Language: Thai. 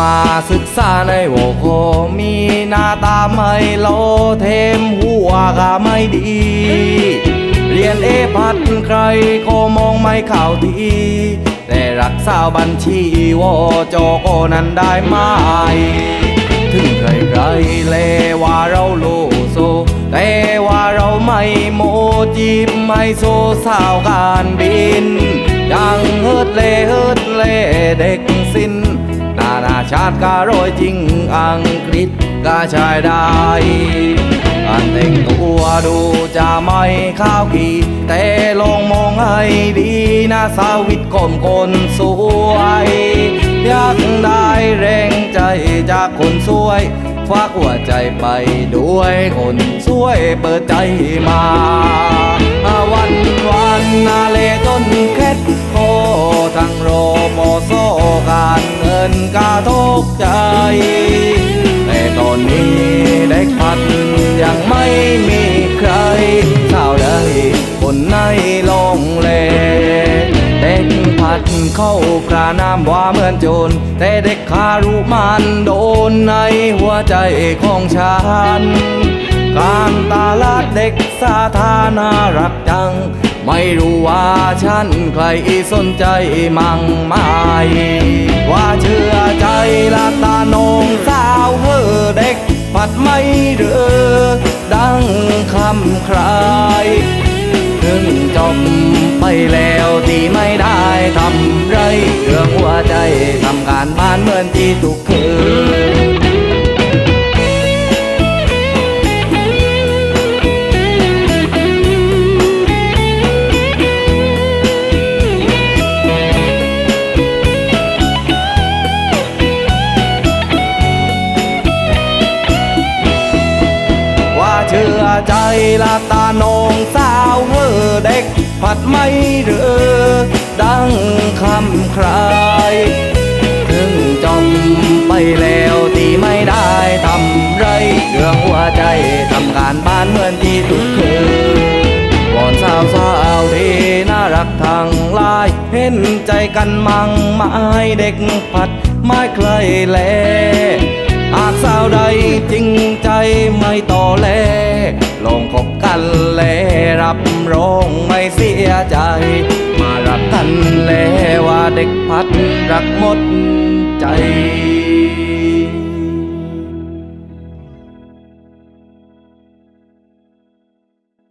มาศึกษาในโวโคมีหน้าตาไม่โลเทมหัวก็ไม่ดี เรียนเอพัดใครก็มองไม่เข้าทีแต่รักษาวบัญชีวโจโกนั้นได้ไหมถึงใครใครเลว่าเราโลโซ แต่ว่าเราไม่โมจีบไม่โซสาวการบินยังเฮิดเลเฮิดเลเด็กสิ้นาชาติก็โรยจริงอังกฤษก็ใช้ได้การแต่งตัวดูจะไม่ข้าวขี่แต่ลองมองให้ดีนะสาวิตกลมคนสวยอยากได้แรงใจจากคนสวยฝากหัวใจไปด้วยคนสวยเปิดใจมา กาทุกใจ แต่ตอนนี้เด็กพัดยังไม่มีใครสาวใดคนไหนลงเลเด็กพัดเข้ากระน้ำว่าเหมือนโจรแต่เด็กคารุมันโดนในหัวใจของฉันการตาลาดเด็กสาธารณรักจัง ไม่รู้ว่าฉันใครสนใจมั่งไหม คำใครถึงจบไปแล้วที่ไม่ได้ทำไรเรื่องหัวใจทำการบ้านเหมือนที่ทุกคืน ใจละตาน้องสาวเฮอเด็ก ผัดไม่เรือ ดังคำใครถึงจมไปแล้วที่ไม่ได้ทำไร เรื่องหัวใจทำการบ้านเหมือนที่ทุกคืนวอนสาวสาวที่น่ารักทางลาย เห็นใจกันมั่งไม้เด็กผัดไม่เคยแลหากสาวใดจริงใจไม่ต่อแล ลองคบกันแลรับรองไม่เสียใจ มารักกันแลว่าเด็กพัดรักหมดใจ